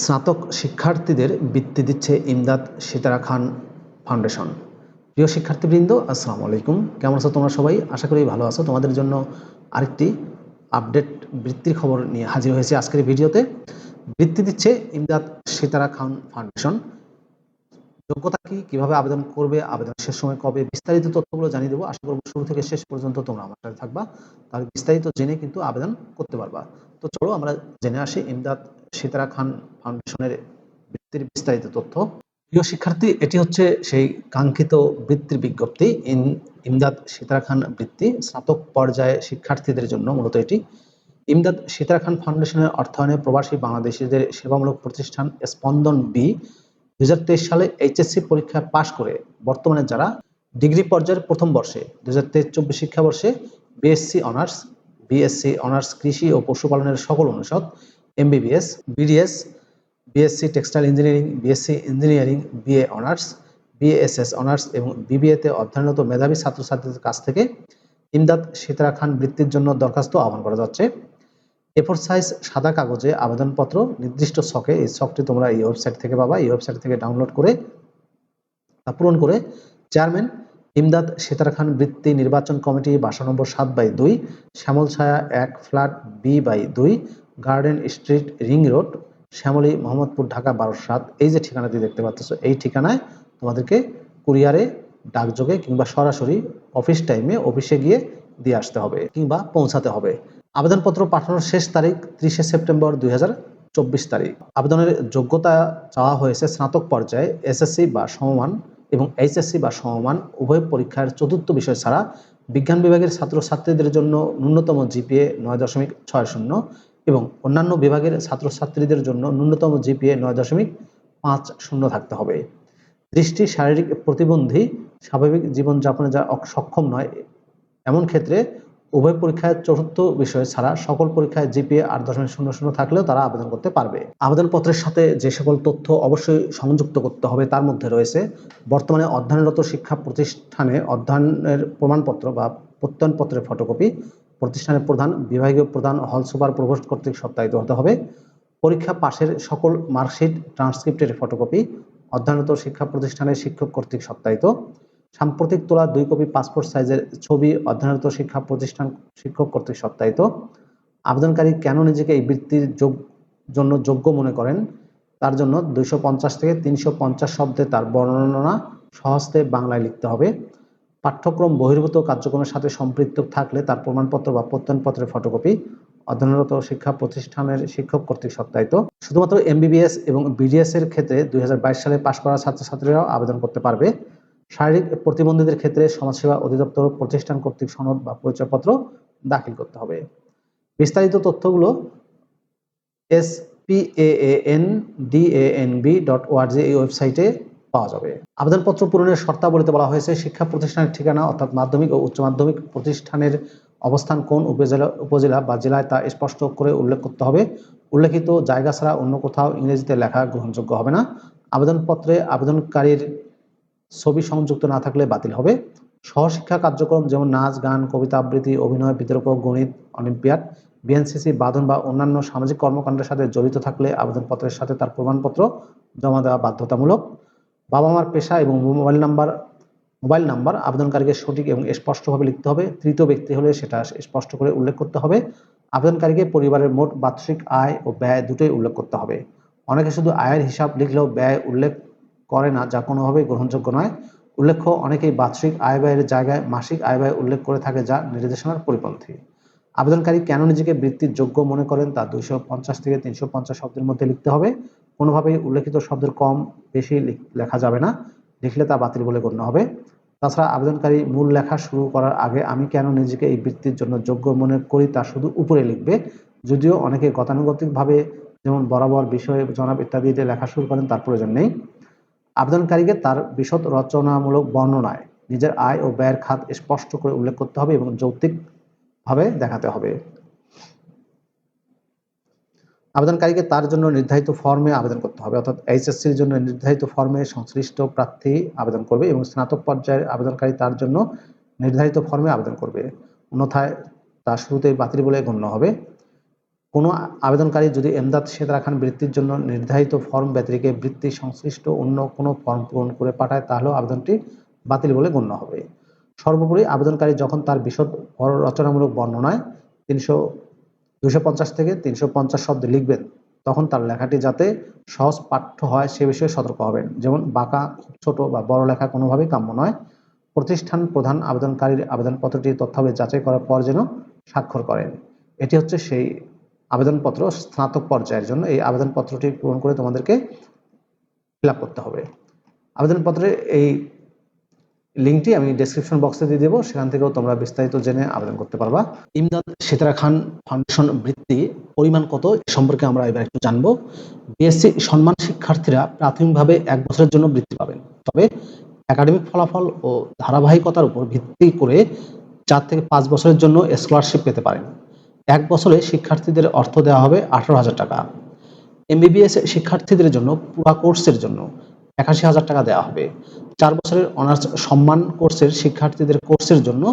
স্নাতক শিক্ষার্থীদের বৃত্তি দিচ্ছে ইমদাদ সিতারা খান ফাউন্ডেশন। প্রিয় শিক্ষার্থীবৃন্দ, আসসালামু আলাইকুম। কেমন আছো তোমরা সবাই? আশা করি ভালো আছো। তোমাদের জন্য আরেকটি আপডেট বৃত্তির খবর নিয়ে হাজির হয়েছে আজকের ভিডিওতে। বৃত্তি দিচ্ছে ইমদাদ সিতারা খান ফাউন্ডেশন। যোগ্যতা কি, কীভাবে আবেদন করবে, আবেদন শেষ সময় কবে, বিস্তারিত তথ্যগুলো জানিয়ে দেবো। আশা করব শুরু থেকে শেষ পর্যন্ত তোমরা আমার সাথে থাকবা। তাহলে বিস্তারিত জেনে কিন্তু আবেদন করতে পারবা। তো চলো আমরা জেনে আসি ইমদাদ সিতারা খান ফাউন্ডেশনের বৃত্তির বিস্তারিত তথ্য। প্রিয় শিক্ষার্থী, এটি হচ্ছে সেই কাঙ্ক্ষিত বৃত্তির বিজ্ঞপ্তি। ইন, ইমদাদ সিতারা খান বৃত্তি, স্নাতক পর্যায়ে শিক্ষার্থীদের জন্য মূলত এটি। ইমদাদ সিতারা খান ফাউন্ডেশনের অর্থায়নে প্রবাসী বাংলাদেশিদের সেবামূলক প্রতিষ্ঠান স্পন্দন বি দুই হাজার তেইশ সালে এইচএসসি পরীক্ষায় পাশ করে বর্তমানে যারা ডিগ্রি পর্যায়ের প্রথম বর্ষে দু হাজার তেইশ চব্বিশ শিক্ষাবর্ষে বিএসসি অনার্স বিএসসি অনার্স কৃষি ও পশুপালনের সকল অনুষদ MBBS BDS BSc textile engineering BSc engineering BA honours BSS honours এবং বিবিএতে অধ্যয়নরত মেধাবী ছাত্রছাত্রীদের কাছ থেকে ইমদাদ সিতারা খান বৃত্তির জন্য দরখাস্ত আহ্বান করা যাচ্ছে। এফোর সাইজ সাদা কাগজে আবেদনপত্র, নির্দিষ্ট ছকে, এই ছকটি তোমরা এই ওয়েবসাইট থেকে পাবা, এই ওয়েবসাইট থেকে ডাউনলোড করে তা পূরণ করে চেয়ারম্যান ইমদাদ সিতারা খান বৃত্তি নির্বাচন কমিটি বাসা নম্বর সাত বাই দুই, শ্যামল ছায়া এক ফ্ল্যাট বি বাই দুই garden street ring road Shyamoli Mohammadpur Dhaka বারো সাত। এই যে ঠিকানাটি দেখতে পাচ্ছ, এই ঠিকানায় তোমাদেরকে কুরিয়ারে ডাকযোগে কিংবা সরাসরি অফিস টাইমে অফিসে গিয়ে দিয়ে আসতে হবে কিংবা পৌঁছাতে হবে। আবেদনপত্র পাঠানোর শেষ তারিখ ত্রিশে সেপ্টেম্বর দুই চব্বিশ তারিখ। আবেদনের যোগ্যতা চাওয়া হয়েছে স্নাতক পর্যায়ে এসএসসি বা সমমান এবং এইচএসসি বা সমমান। উভয় পরীক্ষার চতুর্থ বিষয় ছাড়া বিজ্ঞান বিভাগের ছাত্রছাত্রীদের জন্য ন্যূনতম জিপিএ নয় দশমিক ছয় শূন্য এবং অন্যান্য বিভাগের ছাত্রছাত্রীদের জন্য ন্যূনতম জিপিএ নয় দশমিক পাঁচ শূন্য থাকতে হবে। দৃষ্টি, শারীরিক প্রতিবন্ধী স্বাভাবিক জীবনযাপনে যা সক্ষম নয়, এমন ক্ষেত্রে উভয় পরীক্ষায় চতুর্থ বিষয় ছাড়া সকল পরীক্ষায় জিপিএ আট দশমিক শূন্য শূন্য থাকলেও তারা আবেদন করতে পারবে। আবেদনপত্রের সাথে যে সকল তথ্য অবশ্যই সংযুক্ত করতে হবে, তার মধ্যে রয়েছে বর্তমানে অধ্যয়নরত শিক্ষা প্রতিষ্ঠানে অধ্যয়নের প্রমাণপত্র বা প্রত্যয়নপত্রের ফটোকপি প্রতিষ্ঠানের প্রধান, বিভাগীয় প্রধান হল সুপার প্রভোস্ট কর্তৃক সত্যায়িত হতে হবে। পরীক্ষা পাশের সকল মার্কশিট ট্রান্সক্রিপ্টের ফটোকপি, অধ্যয়নরত শিক্ষা প্রতিষ্ঠানের শিক্ষক কর্তৃক সত্যায়িত। সাম্প্রতিক তোলা দুই কপি পাসপোর্ট সাইজের ছবি, অধ্যয়নরত শিক্ষা প্রতিষ্ঠান শিক্ষক কর্তৃক সত্যায়িত। আবেদনকারী কেন নিজেকে এই বৃত্তির যোগ, জন্য যোগ্য মনে করেন? তার জন্য দুইশো পঞ্চাশ থেকে তিনশো পঞ্চাশ শব্দে তার বর্ণনা সহজতে বাংলায় লিখতে হবে। পাঠ্যক্রম বহির্ভূত কার্যক্রমের সাথে সম্পৃক্ত থাকলে তার প্রমাণপত্র বা প্রত্যয়নপত্রের ফটোকপি অধ্যয়নরত শিক্ষা প্রতিষ্ঠানের শিক্ষক কর্তৃক সত্যায়িত। শুধুমাত্র এমবিবিএস এবং বিডিএস এর ক্ষেত্রে দুই হাজার বাইশ সালে পাশ করা ছাত্রছাত্রীরাও আবেদন করতে পারবে। শারীরিক প্রতিবন্ধীদের ক্ষেত্রে সমাজসেবা অধিদপ্তর, প্রতিষ্ঠান কর্তৃক সনদ বা পরিচয়পত্র দাখিল করতে হবে। বিস্তারিত তথ্যগুলো S P A N D A N B dot O R G এই ওয়েবসাইটে পাওয়া যাবে। আবেদনপত্র পূরণের শর্তাবলীতে বলা হয়েছে, শিক্ষা প্রতিষ্ঠানের ঠিকানা অর্থাৎ মাধ্যমিক ও উচ্চ মাধ্যমিক প্রতিষ্ঠানের অবস্থান কোন উপজেলা উপজেলা বা জেলায় তা স্পষ্ট করে উল্লেখ করতে হবে। উল্লেখিত জায়গা ছাড়া অন্য কোথাও ইংরেজিতে লেখা গ্রহণযোগ্য হবে না। আবেদনপত্রে আবেদনকারীর ছবি সংযুক্ত না থাকলে বাতিল হবে। সহশিক্ষা কার্যক্রম যেমন নাচ, গান, কবিতা আবৃত্তি, অভিনয়, বিতর্ক, গণিত, অলিম্পিয়াড, বিএনসিসি, বাঁধন বা অন্যান্য সামাজিক কর্মকাণ্ডের সাথে জড়িত থাকলে আবেদনপত্রের সাথে তার প্রমাণপত্র জমা দেওয়া বাধ্যতামূলক। বাবা মার পেশা এবং মোবাইল নাম্বার মোবাইল নাম্বার আবেদনকারীকে সঠিক এবং স্পষ্টভাবে লিখতে হবে। তৃতীয় ব্যক্তি হলে সেটা স্পষ্ট করে উল্লেখ করতে হবে। আবেদনকারীকে পরিবারের মোট বার্ষিক আয় ও ব্যয় দুটোই উল্লেখ করতে হবে। অনেকে শুধু আয়ের হিসাব লিখলেও ব্যয় উল্লেখ করে না, যা কোনোভাবেই গ্রহণযোগ্য নয়। উল্লেখ্য, অনেকেই বার্ষিক আয় ব্যয়ের জায়গায় মাসিক আয় ব্যয় উল্লেখ করে থাকে, যা নির্দেশনার পরিপন্থী। আবেদনকারী কেন নিজেকে বৃত্তির যোগ্য মনে করেন, তা দুইশো পঞ্চাশ থেকে তিনশো পঞ্চাশ শব্দের মধ্যে লিখতে হবে। কোনোভাবেই উল্লেখিত শব্দের কম, বেশি লেখা যাবে না। লিখলে তা বাতিল বলে গণ্য হবে। তাছাড়া আবেদনকারী মূল লেখা শুরু করার আগে আমি কেন নিজেকে এই বৃত্তির জন্য যোগ্য মনে করি তা শুধু উপরে লিখবে। যদিও অনেকে গতানুগতিকভাবে যেমন বরাবর বিষয়, জনাব ইত্যাদিতে লেখা শুরু করেন, তার প্রয়োজন নেই। আবেদনকারীকে তার বিশদ রচনামূলক বর্ণনায় নিজের আয় ও ব্যয়ের খাত স্পষ্ট করে উল্লেখ করতে হবে এবং যৌক্তিকভাবে দেখাতে হবে। আবেদনকারীকে তার জন্য নির্ধারিত ফর্মে আবেদন করতে হবে। অর্থাৎ এইচএসসির জন্য নির্ধারিত ফর্মে সংশ্লিষ্ট প্রার্থী আবেদন করবে এবং স্নাতক পর্যায়ের আবেদনকারী তার জন্য নির্ধারিত ফর্মে আবেদন করবে। অন্যথায় তা শুরুতে বাতিল বলে গণ্য হবে। কোনো আবেদনকারী যদি এমদাদ সেতারা খান বৃত্তির জন্য নির্ধারিত ফর্ম ব্যতিরিকে বৃত্তি সংশ্লিষ্ট অন্য কোনো ফর্ম পূরণ করে পাঠায়, তাহলেও আবেদনটি বাতিল বলে গণ্য হবে। সর্বোপরি আবেদনকারী যখন তার বিশদ রচনামূলক বর্ণনায় তিনশো দুশো পঞ্চাশ থেকে তিনশো পঞ্চাশ শব্দ লিখবেন। তখন তার লেখাটি যাতে সহজ পাঠ্য হয় সে বিষয়ে সতর্ক হবেন। যেমন, বাঁকা ছোট বা বড় লেখা কোনোভাবেই কাম্য নয়। প্রতিষ্ঠান প্রধান আবেদনকারীর আবেদনপত্রটি তথ্যাবলী যাচাই করার পর যেন স্বাক্ষর করেন। এটি হচ্ছে সেই আবেদনপত্র স্নাতক পর্যায়ের জন্য। এই আবেদনপত্রটি পূরণ করে তোমাদেরকে ফিল করতে হবে। আবেদনপত্রে এই লিঙ্কটি আমি ডেসক্রিপশন বক্সে দিয়ে দেবো, সেখান থেকেও তোমরা বিস্তারিত জেনে আবেদন করতে পারবা। ইমদাদ সেতারা খান ফাউন্ডেশন বৃত্তি পরিমাণ কত সম্পর্কে আমরা এবার একটু জানব। বিএসসি সম্মান শিক্ষার্থীরা প্রাথমিকভাবে এক বছরের জন্য বৃত্তি পাবেন। তবে একাডেমিক ফলাফল ও ধারাবাহিকতার উপর ভিত্তি করে চার থেকে পাঁচ বছরের জন্য স্কলারশিপ পেতে পারেন। এক বছরে শিক্ষার্থীদের অর্থ দেওয়া হবে আঠারো হাজার টাকা। এমবিবিএস শিক্ষার্থীদের জন্য পুরা কোর্সের জন্য একাশি হাজার টাকা দেওয়া হবে। চার বছরের অনার্স সম্মান কোর্সের শিক্ষার্থীদের কোর্সের জন্য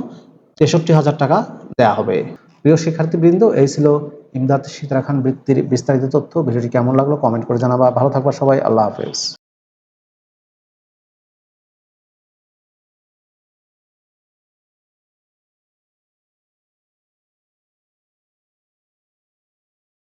তেষট্টি হাজার টাকা দেওয়া হবে। প্রিয় শিক্ষার্থীবৃন্দ, এই ছিল ইমদাদ সীতারা খান বৃত্তির বিস্তারিত তথ্য। ভিডিওটি কেমন লাগল কমেন্ট করে জানাবা। ভালো থাকবা সবাই। আল্লাহ হাফেজ।